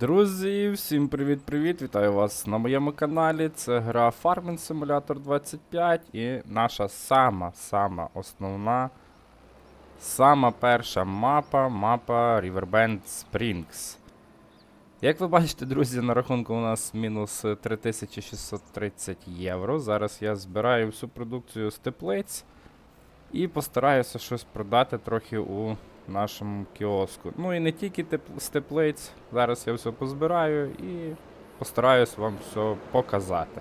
Друзі, всім привіт-привіт! Вітаю вас на моєму каналі. Це гра Farming Simulator 25 і наша сама-сама основна, сама перша мапа, мапа Riverbend Springs. Як ви бачите, друзі, на рахунку у нас мінус 3630 євро. Зараз я збираю всю продукцію з теплиць і постараюся щось продати трохи у нашому кіоску. Ну і не тільки теп- з теплиць. Зараз я все позбираю і постараюсь вам все показати.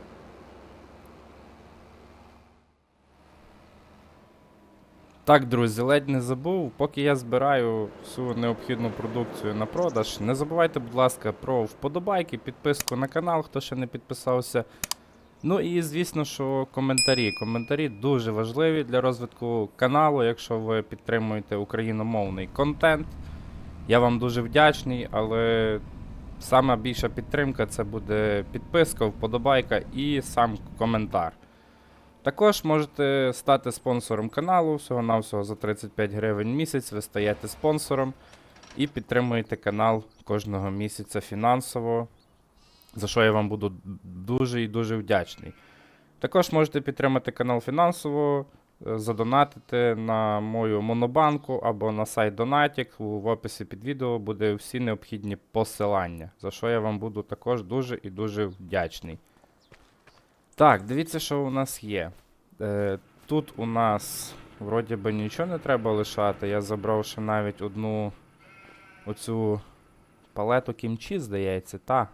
Так, друзі, ледь не забув, поки я збираю всю необхідну продукцію на продаж. Не забувайте, будь ласка, про вподобайки, підписку на канал, хто ще не підписався. Ну і звісно, що коментарі. Коментарі дуже важливі для розвитку каналу, якщо ви підтримуєте україномовний контент. Я вам дуже вдячний, але сама більша підтримка це буде підписка, вподобайка і сам коментар. Також можете стати спонсором каналу всього-навсього за 35 гривень місяць. Ви стаєте спонсором і підтримуєте канал кожного місяця фінансово за що я вам буду дуже і дуже вдячний. Також можете підтримати канал фінансово, е, задонатити на мою монобанку або на сайт. У- В описі під відео буде всі необхідні посилання, за що я вам буду також дуже і дуже вдячний. Так, дивіться, що у нас є. Е, тут у нас вроді би нічого не треба лишати. Я забрав ще навіть одну оцю палету кімчі, здається, та.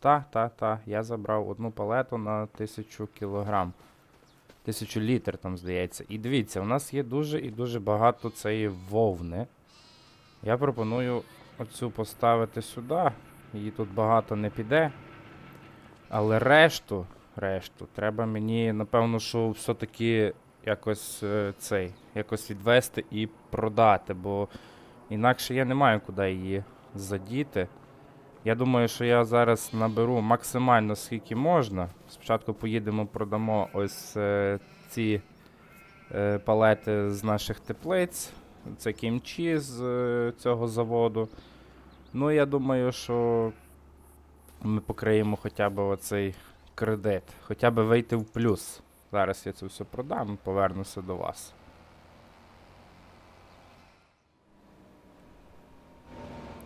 Та, та, та. Я забрав одну палету на 1000 кілограм. 1000 літр там, здається. І дивіться, у нас є дуже і дуже багато цієї вовни. Я пропоную оцю поставити сюди. Її тут багато не піде. Але решту, решту, треба мені, напевно, що все-таки якось е, цей, якось відвести і продати, бо інакше я не маю куди її задіти. Я думаю, що я зараз наберу максимально скільки можна. Спочатку поїдемо, продамо ось е, ці е, палети з наших теплиць. Це кімчі з е, цього заводу. Ну, я думаю, що ми покриємо хоча б оцей кредит. Хоча б вийти в плюс. Зараз я це все продам повернуся до вас.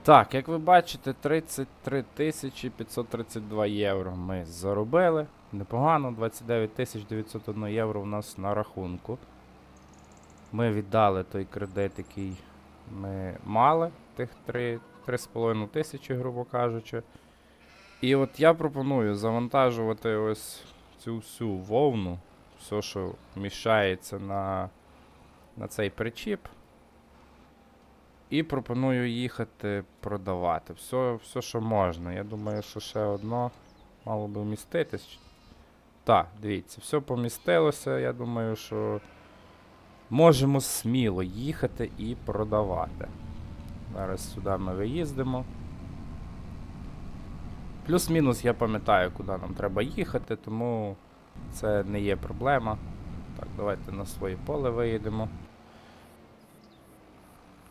Так, як ви бачите, 33 тисячі 532 євро ми заробили. Непогано, 29 тисяч 901 євро у нас на рахунку. Ми віддали той кредит, який ми мали, тих 3,5 тисячі, грубо кажучи. І от я пропоную завантажувати ось цю всю вовну, все, що вміщається на, на цей причіп. І пропоную їхати продавати. Все, все, що можна. Я думаю, що ще одно мало би вміститись. Так, дивіться, все помістилося. Я думаю, що можемо сміло їхати і продавати. Зараз сюди ми виїздимо. Плюс-мінус я пам'ятаю, куди нам треба їхати, тому це не є проблема. Так, давайте на своє поле виїдемо.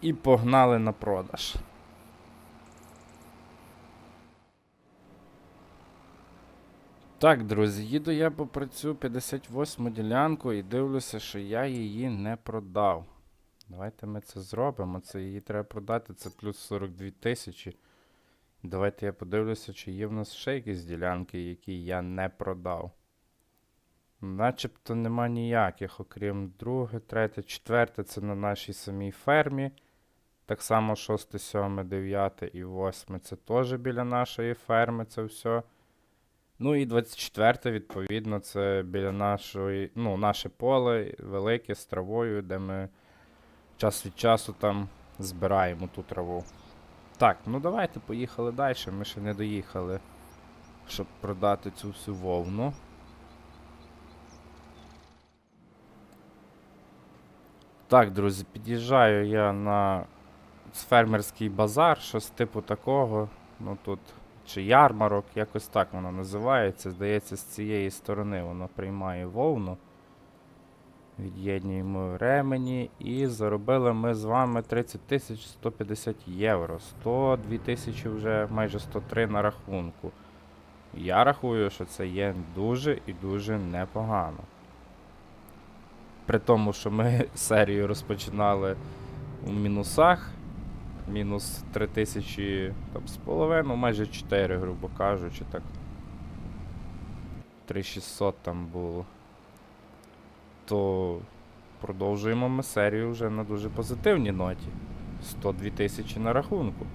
І погнали на продаж. Так, друзі, їду я попри цю 58-му ділянку і дивлюся, що я її не продав. Давайте ми це зробимо. Це її треба продати, це плюс 42 тисячі. Давайте я подивлюся, чи є в нас ще якісь ділянки, які я не продав. Начебто нема ніяких, окрім друге, третє, четверте, це на нашій самій фермі. Так само 6, 7, 9 і 8 це теж біля нашої ферми, це все. Ну і 24, відповідно, це біля нашої, ну, наше поле велике з травою, де ми час від часу там збираємо ту траву. Так, ну давайте поїхали далі. Ми ще не доїхали, щоб продати цю всю вовну. Так, друзі, під'їжджаю я на фермерський базар, щось типу такого. Ну тут чи ярмарок, якось так воно називається. Здається, з цієї сторони воно приймає вовну. Від'єднуємо ремені і заробили ми з вами 30 тисяч 150 євро. 102 тисячі вже майже 103 на рахунку. Я рахую, що це є дуже і дуже непогано. При тому, що ми серію розпочинали у мінусах. Мінус 3 тисячі там, з половиною, майже 4, грубо кажучи, так. 3600 там було. То продовжуємо ми серію вже на дуже позитивній ноті. 102 тисячі на рахунку.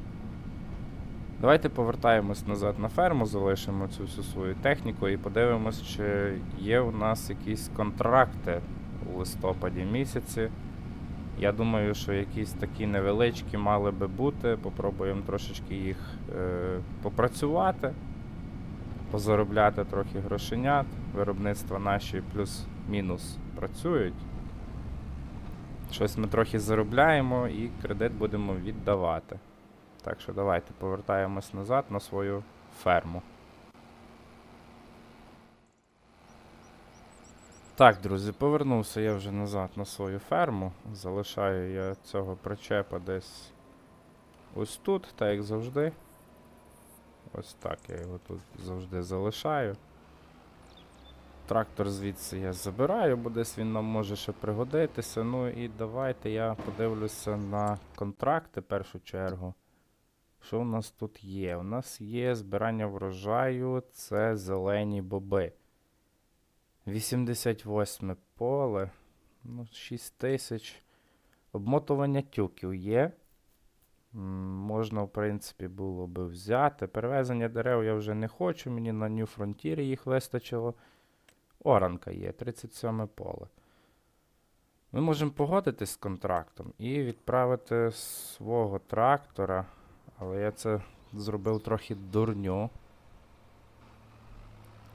Давайте повертаємось назад на ферму, залишимо цю всю свою техніку і подивимось, чи є у нас якісь контракти у листопаді місяці. Я думаю, що якісь такі невеличкі мали би бути. Попробуємо трошечки їх е, попрацювати, позаробляти трохи грошенят. Виробництва наші плюс-мінус працюють. Щось ми трохи заробляємо і кредит будемо віддавати. Так що давайте повертаємось назад на свою ферму. Так, друзі, повернувся я вже назад на свою ферму. Залишаю я цього причепа десь ось тут, так як завжди. Ось так я його тут завжди залишаю. Трактор звідси я забираю, бо десь він нам може ще пригодитися. Ну і давайте я подивлюся на контракти в першу чергу. Що у нас тут є? У нас є збирання врожаю, це зелені боби. 88 поле. Ну, 6 тисяч. Обмотування тюків є. Можна, в принципі, було би взяти. Перевезення дерев я вже не хочу, мені на New Frontier їх вистачило. Оранка є, 37 поле. Ми можемо погодитись з контрактом і відправити свого трактора. Але я це зробив трохи дурню.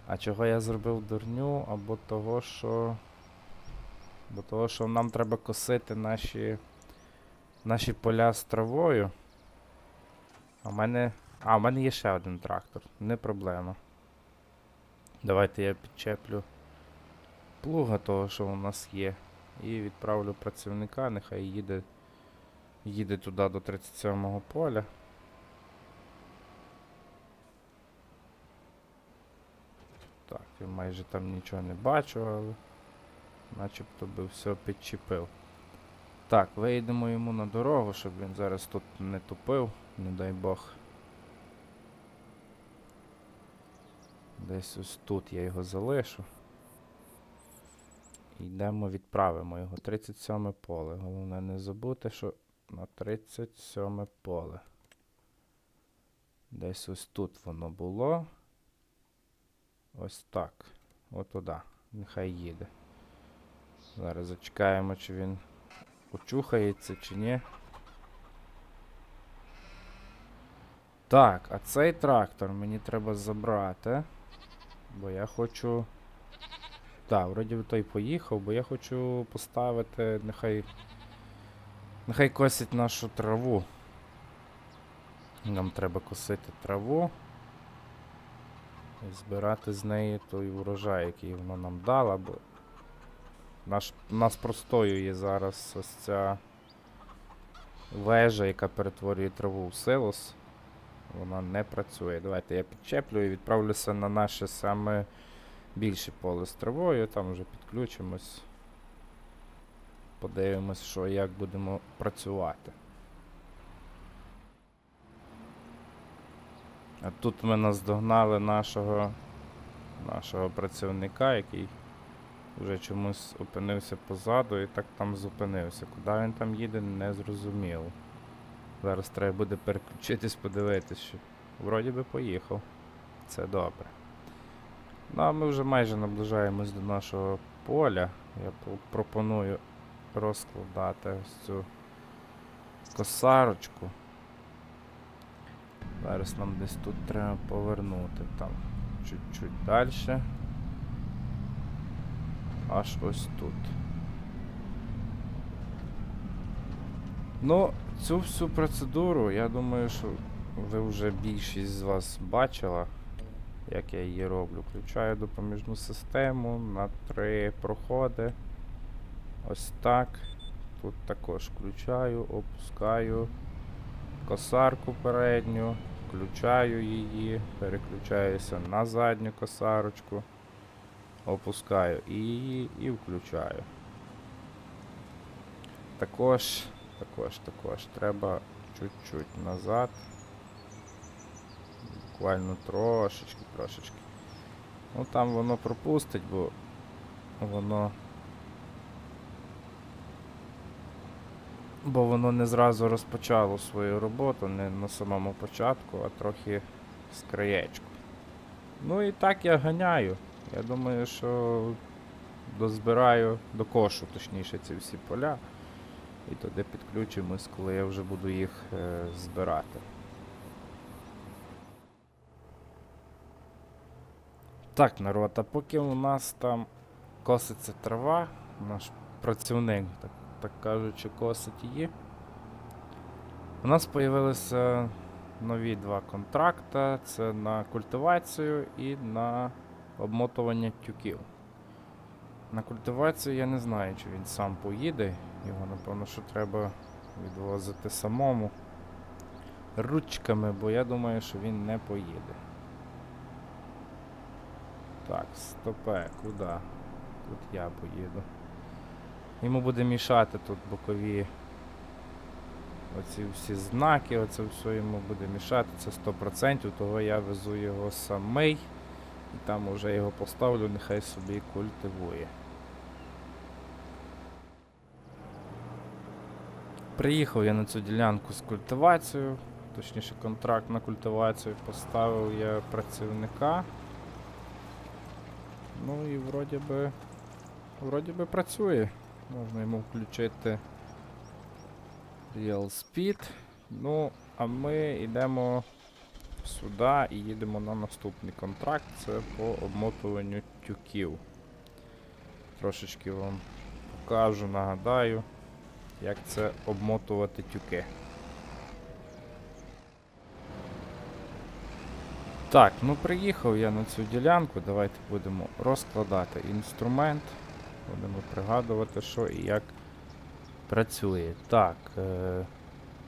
А чого я зробив дурню? Або того, що. Бо того, що нам треба косити наші. Наші поля з травою. А в мене. А, в мене є ще один трактор. Не проблема. Давайте я підчеплю плуга того, що у нас є. І відправлю працівника, нехай їде. Їде туди до 37-го поля. Так, я майже там нічого не бачу, але начебто би все підчепив. Так, вийдемо йому на дорогу, щоб він зараз тут не тупив, не дай Бог. Десь ось тут я його залишу. Йдемо, відправимо його. 37 поле. Головне не забути, що на 37 поле. Десь ось тут воно було. Ось так. От туди. Нехай їде. Зараз зачекаємо, чи він очухається, чи ні. Так, а цей трактор мені треба забрати. Бо я хочу. Так, вроді той поїхав, бо я хочу поставити, нехай. Нехай косить нашу траву. Нам треба косити траву. Збирати з неї той урожай, який воно нам дало, бо наш, нас простоює зараз ось ця вежа, яка перетворює траву в силос. Вона не працює. Давайте я підчеплю і відправлюся на наше саме більше поле з травою, там вже підключимось. Подивимось, що як будемо працювати. А тут ми наздогнали нашого, нашого працівника, який вже чомусь опинився позаду і так там зупинився. Куди він там їде, не зрозуміло. Зараз треба буде переключитись, подивитись, що вроді би поїхав. Це добре. Ну а ми вже майже наближаємось до нашого поля. Я пропоную розкладати ось цю косарочку. Зараз нам десь тут треба повернути там чуть-чуть далі. Аж ось тут. Ну, цю всю процедуру, я думаю, що ви вже більшість з вас бачила, як я її роблю. Включаю допоміжну систему на три проходи. Ось так. Тут також включаю, опускаю косарку передню, включаю її, переключаюся на задню косарочку, опускаю її і включаю. Також, також, також треба чуть-чуть назад. Буквально трошечки, трошечки. Ну там воно пропустить, бо воно. Бо воно не зразу розпочало свою роботу, не на самому початку, а трохи з краєчку. Ну і так я ганяю. Я думаю, що дозбираю до кошу, точніше, ці всі поля. І туди підключимось, коли я вже буду їх е, збирати. Так, народ, а поки у нас там коситься трава, наш працівник, так, так кажучи, косить її. У нас з'явилися нові два контракта. Це на культивацію і на обмотування тюків. На культивацію я не знаю, чи він сам поїде. Його, напевно, що треба відвозити самому ручками, бо я думаю, що він не поїде. Так, стопе, куди? Тут я поїду. Йому буде мішати тут бокові оці всі знаки, оце все йому буде мішати, це 100%, того я везу його самий і там уже його поставлю, нехай собі культивує. Приїхав я на цю ділянку з культивацією, точніше контракт на культивацію, поставив я працівника. Ну і вроді би. Вроді би працює. Можна йому включити Real Speed. Ну, а ми йдемо сюди і їдемо на наступний контракт. Це по обмотуванню тюків. Трошечки вам покажу, нагадаю, як це обмотувати тюки. Так, ну приїхав я на цю ділянку. Давайте будемо розкладати інструмент. Будемо пригадувати, що і як працює. Так, е-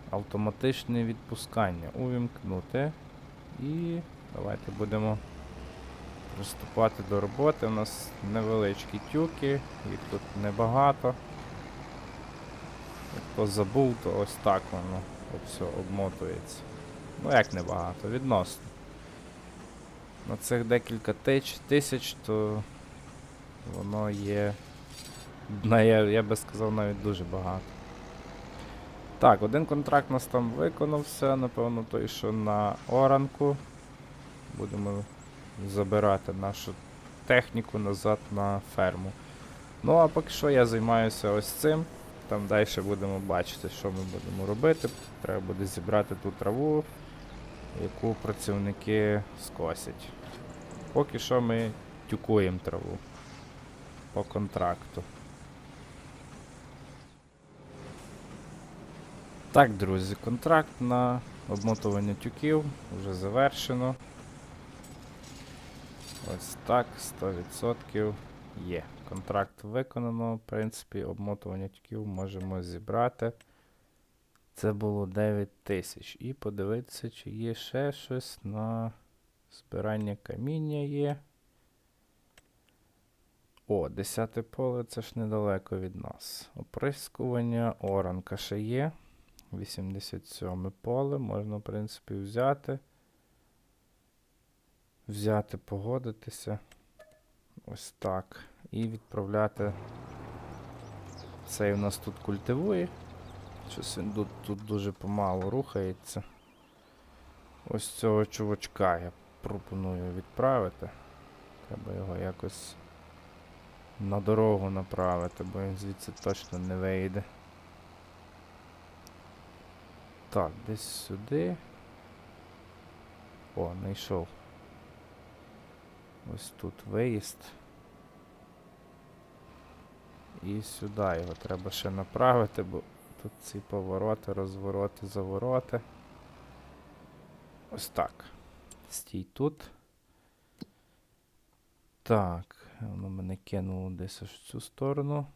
автоматичне відпускання. Увімкнути. І давайте будемо приступати до роботи. У нас невеличкі тюки, їх тут небагато. Хто забув, то ось так воно все обмотується. Ну як небагато, відносно. На цих декілька тисяч, то воно є. На, я, я би сказав навіть дуже багато. Так, один контракт у нас там виконався, напевно, той, що на оранку. Будемо забирати нашу техніку назад на ферму. Ну, а поки що я займаюся ось цим. Там далі будемо бачити, що ми будемо робити. Треба буде зібрати ту траву, яку працівники скосять. Поки що ми тюкуємо траву по контракту. Так, друзі, контракт на обмотування тюків вже завершено. Ось так, 100% є. Контракт виконано. В принципі, обмотування тюків можемо зібрати. Це було 9 тисяч. І подивитися, чи є ще щось на збирання каміння є. О, 10 поле це ж недалеко від нас. Оприскування оранка ще є. 87 поле можна, в принципі, взяти. Взяти, погодитися. Ось так. І відправляти. Цей у нас тут культивує. Щось він тут, тут дуже помало рухається. Ось цього чувачка я пропоную відправити. Треба його якось на дорогу направити, бо він звідси точно не вийде. Так, десь сюди. О, знайшов. Ось тут виїзд. І сюди його треба ще направити, бо тут ці повороти, розвороти, завороти. Ось так. Стій тут. Так, воно мене кинуло десь аж в цю сторону.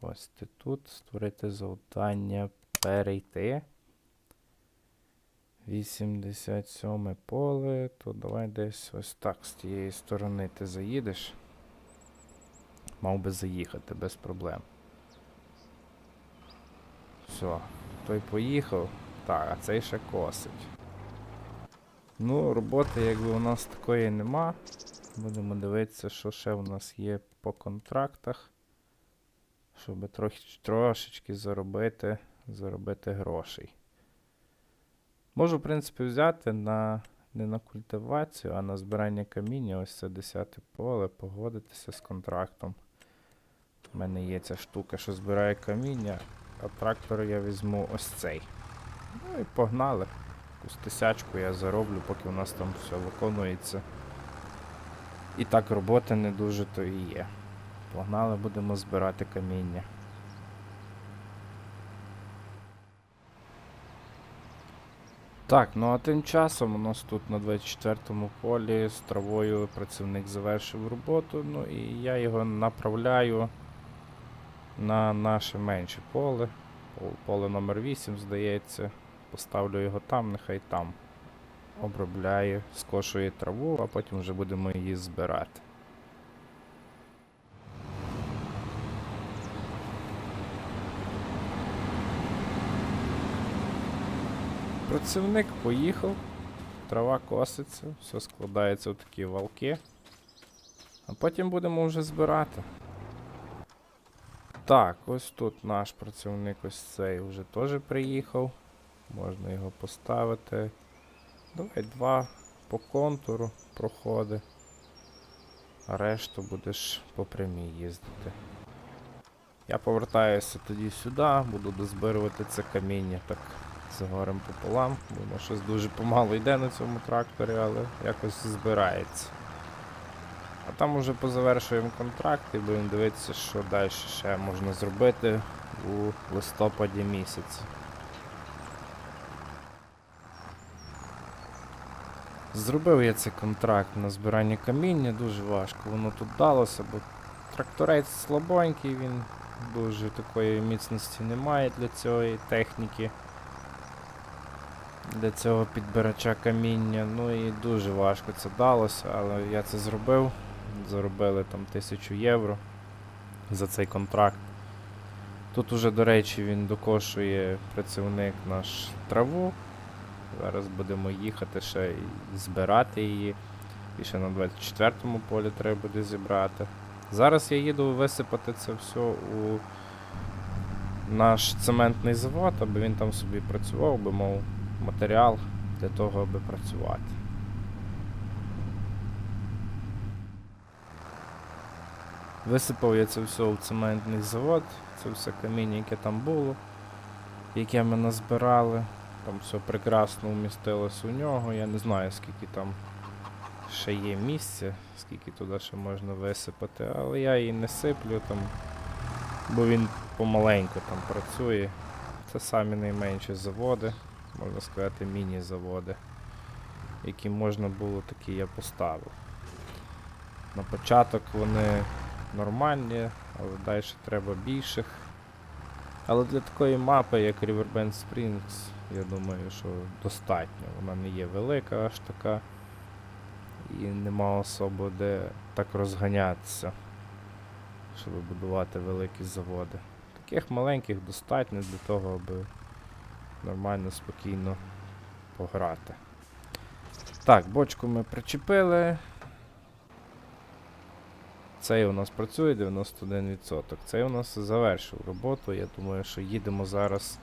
Ось ти тут. Створити завдання перейти. 87 поле. То давай десь ось так з тієї сторони ти заїдеш. Мав би заїхати без проблем. Все, той поїхав. Так, а цей ще косить. Ну, роботи якби у нас такої нема. Будемо дивитися, що ще у нас є по контрактах. Щоб трохи, трошечки заробити, заробити грошей. Можу, в принципі, взяти на, не на культивацію, а на збирання каміння. Ось це 10 поле, погодитися з контрактом. У мене є ця штука, що збирає каміння, а трактор я візьму ось цей. Ну і погнали. Якусь тисячку я зароблю, поки у нас там все виконується. І так роботи не дуже то і є. Погнали, будемо збирати каміння. Так, ну а тим часом у нас тут на 24-му полі з травою працівник завершив роботу, ну і я його направляю на наше менше поле. Поле номер 8, здається. Поставлю його там, нехай там обробляє, скошує траву, а потім вже будемо її збирати. Працівник поїхав, трава коситься, все складається в такі валки. А потім будемо вже збирати. Так, ось тут наш працівник ось цей вже теж приїхав. Можна його поставити. Давай два по контуру проходи. А решту будеш по прямій їздити. Я повертаюся тоді сюди, буду дозбирувати це каміння так з горем пополам. Воно щось дуже помало йде на цьому тракторі, але якось збирається. А там уже позавершуємо контракт і будемо дивитися, що далі ще можна зробити у листопаді місяці. Зробив я цей контракт на збирання каміння, дуже важко воно тут далося, бо тракторець слабонький, він дуже такої міцності немає для цієї техніки. Для цього підбирача каміння. Ну і дуже важко це далося, але я це зробив. Заробили там тисячу євро за цей контракт. Тут уже, до речі, він докошує працівник наш траву. Зараз будемо їхати ще і збирати її. І ще на 24-му полі треба буде зібрати. Зараз я їду висипати це все у наш цементний завод, аби він там собі працював, би мав матеріал для того, аби працювати. Висипав я це все у цементний завод, це все каміння, яке там було, яке ми назбирали. Там все прекрасно вмістилось у нього. Я не знаю, скільки там ще є місця, скільки туди ще можна висипати, але я її не сиплю там, бо він помаленьку там працює. Це самі найменші заводи, можна сказати, міні-заводи. Які можна було, такі я поставив. На початок вони нормальні, але далі треба більших. Але для такої мапи, як Riverbend Springs, я думаю, що достатньо. Вона не є велика аж така. І нема особо де так розганятися, щоб будувати великі заводи. Таких маленьких достатньо для того, аби нормально, спокійно пограти. Так, бочку ми причепили. Цей у нас працює 91%. Цей у нас завершив роботу. Я думаю, що їдемо зараз.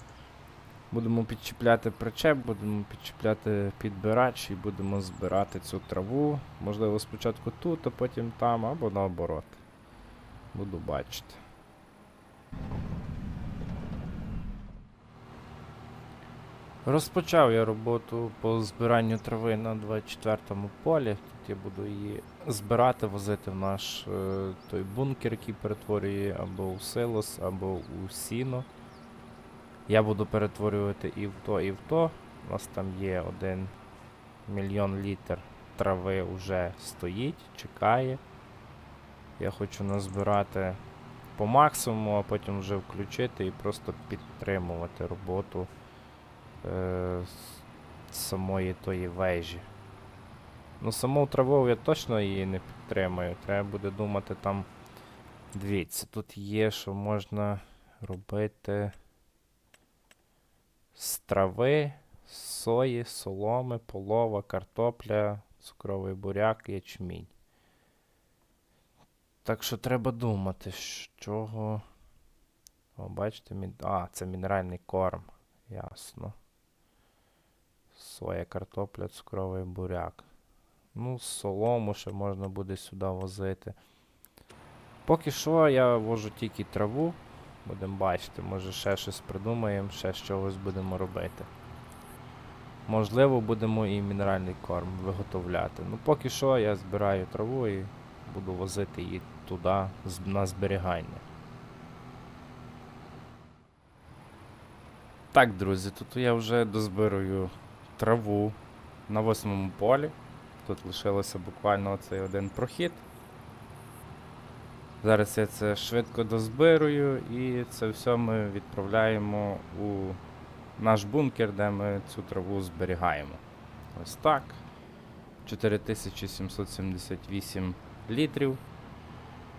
Будемо підчіпляти причеп, будемо підчіпляти підбирач і будемо збирати цю траву. Можливо, спочатку тут, а потім там, або наоборот. Буду бачити. Розпочав я роботу по збиранню трави на 24-му полі. Тут я буду її збирати, возити в наш е, той бункер, який перетворює або у силос, або у сіно. Я буду перетворювати і в то, і в то. У нас там є один мільйон літр трави вже стоїть, чекає. Я хочу назбирати по максимуму, а потім вже включити і просто підтримувати роботу е, самої тої вежі. Ну, саму траву я точно її не підтримую. Треба буде думати там. Дивіться, тут є, що можна робити з трави, сої, соломи, полова, картопля, цукровий буряк, ячмінь. Так що треба думати, з чого. О, бачите, мін... а, це мінеральний корм. Ясно. Соя, картопля, цукровий буряк. Ну, солому ще можна буде сюди возити. Поки що я вожу тільки траву. Будемо бачити, може ще щось придумаємо, ще чогось будемо робити. Можливо, будемо і мінеральний корм виготовляти. Ну, поки що я збираю траву і буду возити її туди на зберігання. Так, друзі, тут я вже дозбирую траву на восьмому полі. Тут лишилося буквально оцей один прохід. Зараз я це швидко дозбирую і це все ми відправляємо у наш бункер, де ми цю траву зберігаємо. Ось так. 4778 літрів.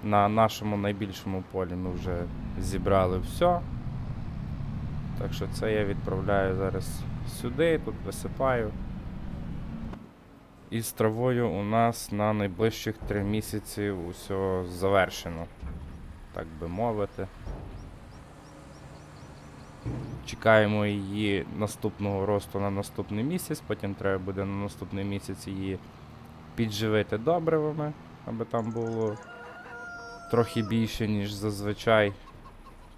На нашому найбільшому полі ми вже зібрали все. Так що це я відправляю зараз сюди, тут висипаю. І з травою у нас на найближчих 3 місяці усе завершено. Так би мовити. Чекаємо її наступного росту на наступний місяць, потім треба буде на наступний місяць її підживити добривами, аби там було трохи більше, ніж зазвичай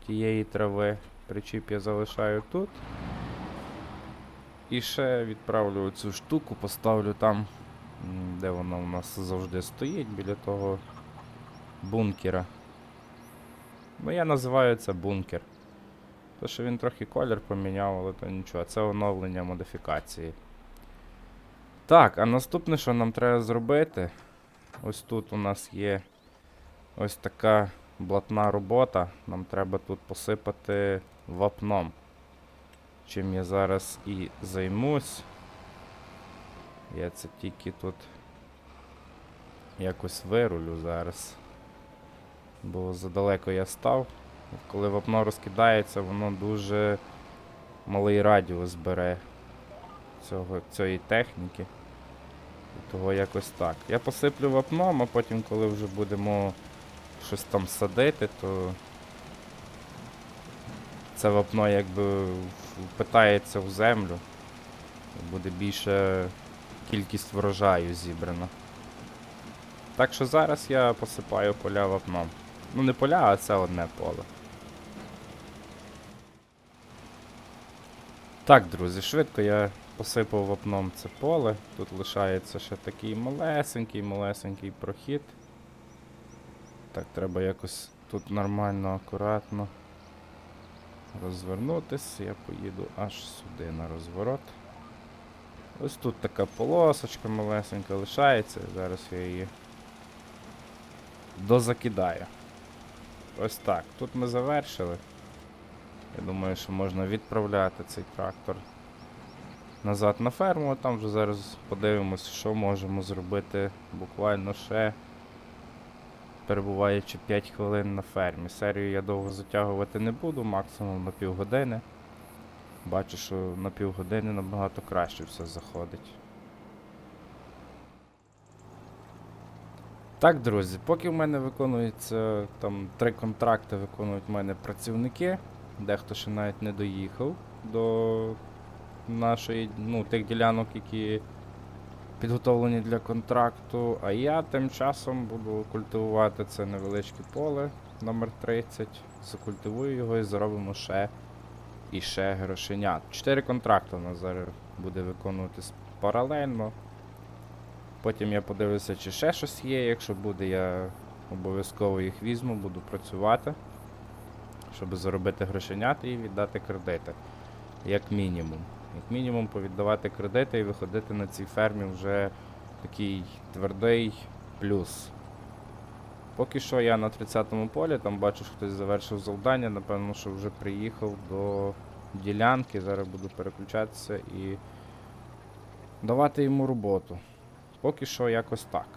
тієї трави. Причіп я залишаю тут. І ще відправлю цю штуку, поставлю там, де вона у нас завжди стоїть, біля того бункера. Ну, я називаю це бункер. То, що він трохи колір поміняв, але то нічого, це оновлення модифікації. Так, а наступне, що нам треба зробити, ось тут у нас є ось така блатна робота. Нам треба тут посипати вапном. Чим я зараз і займусь. Я це тільки тут якось вирулю зараз. Бо задалеко я став. Коли вапно розкидається, воно дуже малий радіус бере цього, цієї техніки. І того якось так. Я посиплю вапном, а потім, коли вже будемо щось там садити, то це вапно якби впитається в землю. Буде більша кількість врожаю зібрана. Так що зараз я посипаю поля вапном. Ну не поля, а це одне поле. Так, друзі, швидко я посипав вапном це поле. Тут лишається ще такий малесенький, малесенький прохід. Так, треба якось тут нормально, акуратно розвернутись. Я поїду аж сюди на розворот. Ось тут така полосочка малесенька лишається. Зараз я її дозакидаю. Ось так. Тут ми завершили. Я думаю, що можна відправляти цей трактор назад на ферму, а там вже зараз подивимось, що можемо зробити буквально ще перебуваючи 5 хвилин на фермі. Серію я довго затягувати не буду, максимум на півгодини. Бачу, що на півгодини набагато краще все заходить. Так, друзі, поки в мене виконується там три контракти виконують в мене працівники, дехто ще навіть не доїхав до нашої, ну, тих ділянок, які підготовлені для контракту. А я тим часом буду культивувати це невеличке поле номер 30 Закультивую його і заробимо ще і ще грошенят. Чотири контракти у нас зараз буде виконуватись паралельно. Потім я подивлюся, чи ще щось є. Якщо буде, я обов'язково їх візьму, буду працювати, щоб заробити грошенят і віддати кредити. Як мінімум. Як мінімум повіддавати кредити і виходити на цій фермі вже такий твердий плюс. Поки що я на 30-му полі, там бачу, що хтось завершив завдання, напевно, що вже приїхав до ділянки. Зараз буду переключатися і давати йому роботу. Поки що якось так.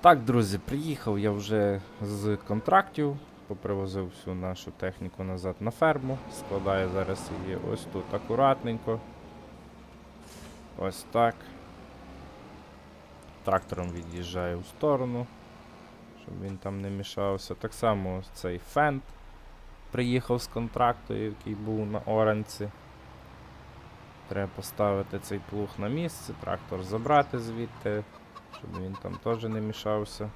Так, друзі, приїхав я вже з контрактів, попривозив всю нашу техніку назад на ферму. Складаю зараз її ось тут акуратненько. Ось так. Трактором від'їжджаю в сторону, щоб він там не мішався. Так само цей фент приїхав з контракту, який був на оранці. Треба поставити цей плуг на місце, трактор забрати звідти, щоб він там теж не мішався.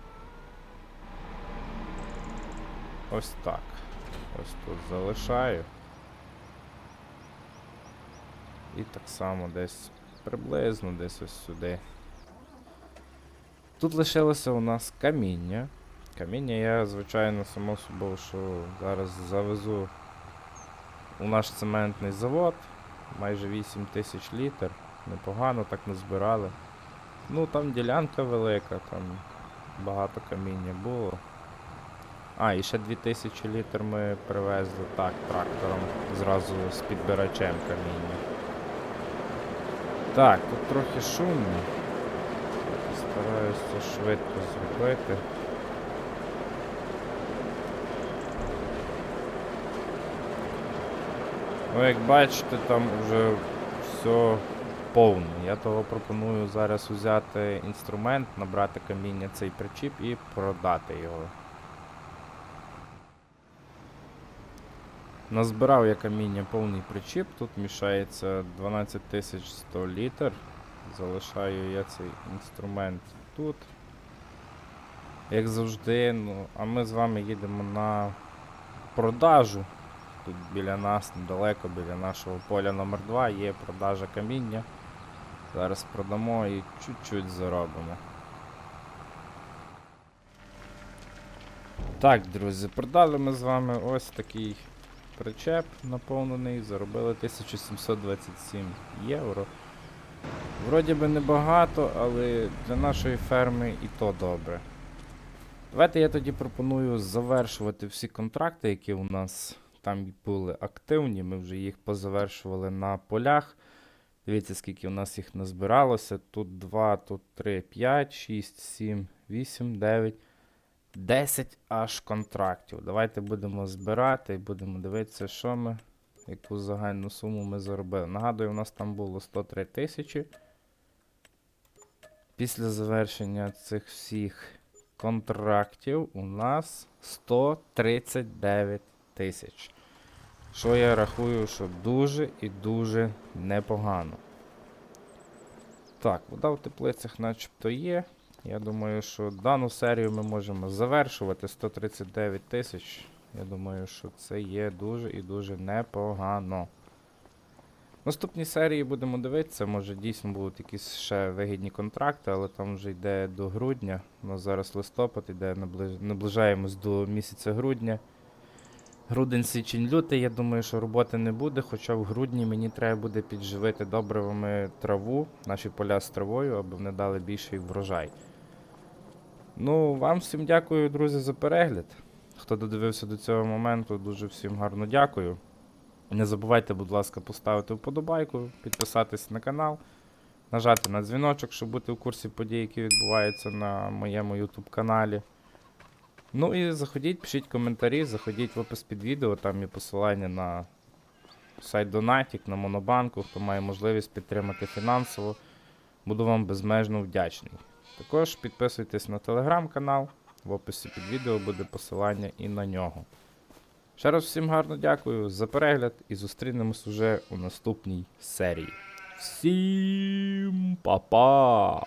Ось так. Ось тут залишаю. І так само десь приблизно десь ось сюди. Тут лишилося у нас каміння. Каміння я, звичайно, само собою, що зараз завезу у наш цементний завод. Майже 8 тисяч літр. Непогано так не збирали. Ну там ділянка велика, там багато каміння було. А, і ще 2000 літр ми привезли так, трактором, зразу з підбирачем каміння. Так, тут трохи шумно. Стараюся швидко зробити. Ну, як бачите, там вже все повне. Я того пропоную зараз взяти інструмент, набрати каміння цей причіп і продати його. Назбирав я каміння повний причіп, тут мішається 12100 літр. Залишаю я цей інструмент тут. Як завжди, ну, а ми з вами їдемо на продажу. Тут біля нас, недалеко, біля нашого поля номер 2 є продажа каміння. Зараз продамо і чуть-чуть заробимо. Так, друзі, продали ми з вами ось такий причеп наповнений, заробили 1727 євро. Вроді би небагато, але для нашої ферми і то добре. Давайте я тоді пропоную завершувати всі контракти, які у нас там були активні. Ми вже їх позавершували на полях. Дивіться, скільки у нас їх назбиралося. Тут 2, тут 3, 5, 6, 7, 8, 9, 10 аж контрактів. Давайте будемо збирати і будемо дивитися, що ми, яку загальну суму ми заробили. Нагадую, у нас там було 103 тисячі. Після завершення цих всіх контрактів у нас 139 тисяч. Що я рахую, що дуже і дуже непогано. Так, вода в теплицях начебто є. Я думаю, що дану серію ми можемо завершувати 139 тисяч. Я думаю, що це є дуже і дуже непогано. В наступній серії будемо дивитися, може дійсно будуть якісь ще вигідні контракти, але там вже йде до грудня. У зараз листопад, наближ... наближаємось до місяця грудня. Грудень, січень, лютий, я думаю, що роботи не буде, хоча в грудні мені треба буде підживити добривами траву, наші поля з травою, аби вони дали більший врожай. Ну, вам всім дякую, друзі, за перегляд. Хто додивився до цього моменту, дуже всім гарно дякую. Не забувайте, будь ласка, поставити вподобайку, підписатись на канал, нажати на дзвіночок, щоб бути в курсі подій, які відбуваються на моєму YouTube каналі. Ну і заходіть, пишіть коментарі, заходіть в опис під відео, там є посилання на сайт Донатік, на Монобанку, хто має можливість підтримати фінансово. Буду вам безмежно вдячний. Також підписуйтесь на телеграм-канал, в описі під відео буде посилання і на нього. Ще раз всім гарно дякую за перегляд і зустрінемось уже у наступній серії. Всім па-па!